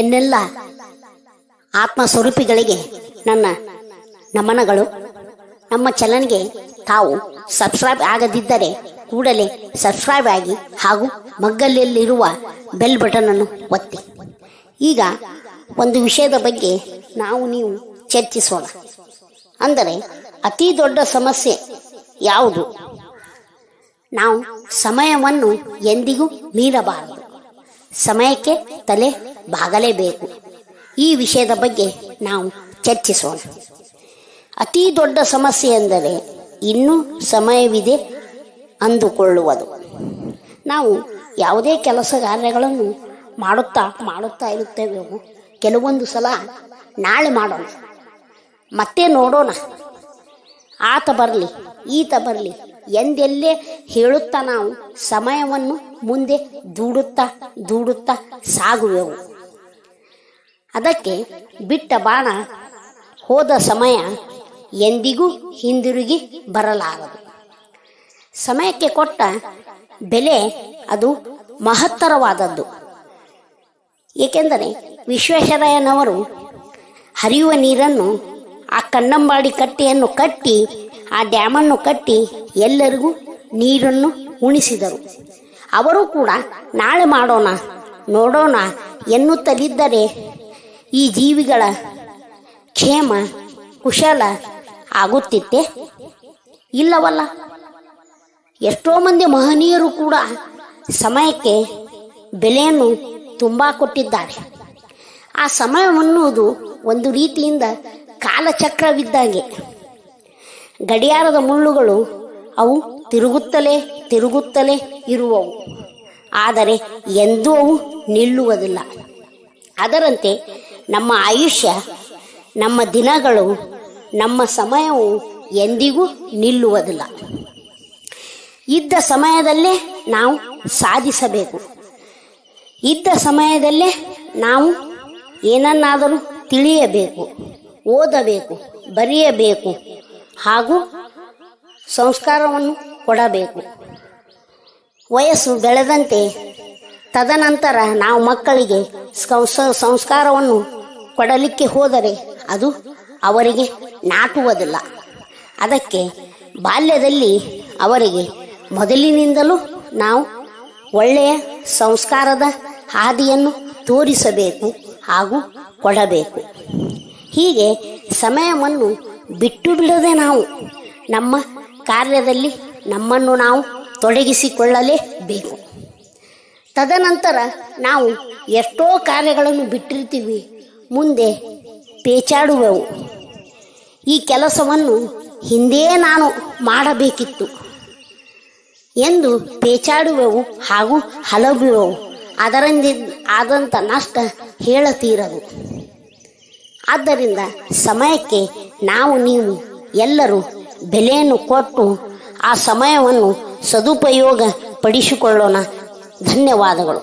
ಎನ್ನೆಲ್ಲ ಆತ್ಮ ಸ್ವರೂಪಿಗಳಿಗೆ ನನ್ನ ನಮನಗಳು, ನಮ್ಮ ಚಲನ್ಗೆ ತಾವು ಸಬ್ಸ್ಕ್ರೈಬ್ ಆಗದಿದ್ದರೆ ಕೂಡಲೇ ಸಬ್ಸ್ಕ್ರೈಬ್ ಆಗಿ ಹಾಗೂ ಮಗ್ಗಲಲ್ಲಿರುವ ಬೆಲ್ ಬಟನ್ ಅನ್ನು ಒತ್ತಿ. ಈಗ ಒಂದು ವಿಷಯದ ಬಗ್ಗೆ ನಾವು ನೀವು ಚರ್ಚಿಸೋಣ. ಅಂದರೆ ಅತಿ ದೊಡ್ಡ ಸಮಸ್ಯೆ ಯಾವುದು? ನಾವು ಸಮಯವನ್ನು ಎಂದಿಗೂ ಮೀರಬಾರದು. ಸಮಯಕ್ಕೆ ತಲೆ ಬಾಗಲೇಬೇಕು. ಈ ವಿಷಯದ ಬಗ್ಗೆ ನಾವು ಚರ್ಚಿಸೋಣ. ಅತಿ ದೊಡ್ಡ ಸಮಸ್ಯೆ ಎಂದರೆ ಇನ್ನೂ ಸಮಯವಿದೆ ಅಂದುಕೊಳ್ಳುವುದು. ನಾವು ಯಾವುದೇ ಕೆಲಸ ಕಾರ್ಯಗಳನ್ನು ಮಾಡುತ್ತಾ ಮಾಡುತ್ತಾ ಇರುತ್ತೇವೆ ಕೆಲವೊಂದು ಸಲ ನಾಳೆ ಮಾಡೋಣ. ಮತ್ತೆ ನೋಡೋಣ. ಆತ ಬರಲಿ, ಈತ ಬರಲಿ ಎಂದೆಲ್ಲೇ ಹೇಳುತ್ತಾ ನಾವು, ಸಮಯವನ್ನು ಮುಂದೆ ದೂಡುತ್ತಾ ದೂಡುತ್ತಾ ಸಾಗುವೆವು. ಅದಕ್ಕೆ ಬಿಟ್ಟ ಬಾಣ ಹೋದ ಸಮಯ ಎಂದಿಗೂ ಹಿಂದಿರುಗಿ ಬರಲಾರದು. ಸಮಯಕ್ಕೆ ಕೊಟ್ಟ ಬೆಲೆ ಅದು ಮಹತ್ತರವಾದದ್ದು. ಏಕೆಂದರೆ ವಿಶ್ವೇಶ್ವರಯ್ಯನವರು ಹರಿಯುವ ನೀರನ್ನು ಆ ಕಣ್ಣಂಬಾಡಿ ಕಟ್ಟೆಯನ್ನು ಕಟ್ಟಿ ಆ ಡ್ಯಾಮನ್ನು ಕಟ್ಟಿ ಎಲ್ಲರಿಗೂ ನೀರನ್ನು ಉಣಿಸಿದರು. ಅವರು ಕೂಡ, ನಾಳೆ ಮಾಡೋಣ, ನೋಡೋಣ ಎನ್ನುತ್ತಲಿದ್ದರೆ, ಈ ಜೀವಿಗಳ ಕ್ಷೇಮ ಕುಶಲ ಆಗುತ್ತಿತ್ತೆ. ಇಲ್ಲವಲ್ಲ? ಎಷ್ಟೋ ಮಂದಿ ಮಹನೀಯರು ಕೂಡ ಸಮಯಕ್ಕೆ ಬೆಲೆಯನ್ನು ತುಂಬ ಕೊಟ್ಟಿದ್ದಾರೆ. ಆ ಸಮಯವನ್ನುವುದು ಒಂದು ರೀತಿಯಿಂದ ಕಾಲಚಕ್ರವಿದ್ದಾಗೆ. ಗಡಿಯಾರದ ಮುಳ್ಳುಗಳು ಅವು ತಿರುಗುತ್ತಲೇ ತಿರುಗುತ್ತಲೇ ಇರುವವು. ಆದರೆ ಎಂದೂ ಅವು ನಿಲ್ಲುವುದಿಲ್ಲ. ಅದರಂತೆ ನಮ್ಮ ಆಯುಷ್ಯ, ನಮ್ಮ ದಿನಗಳು, ನಮ್ಮ ಸಮಯವು ಎಂದಿಗೂ ನಿಲ್ಲುವುದಿಲ್ಲ. ಇದ್ದ ಸಮಯದಲ್ಲೇ ನಾವು ಸಾಧಿಸಬೇಕು. ಇದ್ದ ಸಮಯದಲ್ಲೇ ನಾವು ಏನನ್ನಾದರೂ ತಿಳಿಯಬೇಕು, ಓದಬೇಕು, ಬರೆಯಬೇಕು ಹಾಗೂ ಸಂಸ್ಕಾರವನ್ನು ಕೊಡಬೇಕು. ವಯಸ್ಸು ಬೆಳೆದಂತೆ ತದನಂತರ ನಾವು ಮಕ್ಕಳಿಗೆ ಸಂಸ- ಸಂಸ್ಕಾರವನ್ನು ಕೊಡಲಿಕ್ಕೆ ಹೋದರೆ ಅದು ಅವರಿಗೆ ನಾಟುವುದಿಲ್ಲ. ಅದಕ್ಕೆ ಬಾಲ್ಯದಲ್ಲಿ ಅವರಿಗೆ ಮೊದಲಿನಿಂದಲೂ ನಾವು ಒಳ್ಳೆಯ ಸಂಸ್ಕಾರದ ಹಾದಿಯನ್ನು ತೋರಿಸಬೇಕು ಹಾಗೂ ಕೊಡಬೇಕು. ಹೀಗೆ ಸಮಯವನ್ನು ಬಿಟ್ಟು ಬಿಡದೆ ನಾವು. ನಮ್ಮ ಕಾರ್ಯದಲ್ಲಿ ನಮ್ಮನ್ನು ನಾವು ತೊಡಗಿಸಿಕೊಳ್ಳಲೇಬೇಕು. ತದನಂತರ ನಾವು ಎಷ್ಟೋ ಕಾರ್ಯಗಳನ್ನು ಬಿಟ್ಟಿರ್ತೀವಿ, ಮುಂದೆ ಪೇಚಾಡುವೆವು. ಈ ಕೆಲಸವನ್ನು ಹಿಂದೆ ನಾನು ಮಾಡಬೇಕಿತ್ತು. ಎಂದು ಪೇಚಾಡುವೆವು ಹಾಗೂ ಹಲವುವೆವು ಅದರಿಂದ ಆದಂಥ ನಷ್ಟ ಹೇಳತೀರದು. ಆದ್ದರಿಂದ ಸಮಯಕ್ಕೆ ನಾವು ನೀವು ಎಲ್ಲರೂ ಬೆಲೆಯನ್ನು ಕೊಟ್ಟು ಆ ಸಮಯವನ್ನು ಸದುಪಯೋಗ ಪಡಿಸಿಕೊಳ್ಳೋಣ ಧನ್ಯವಾದಗಳು.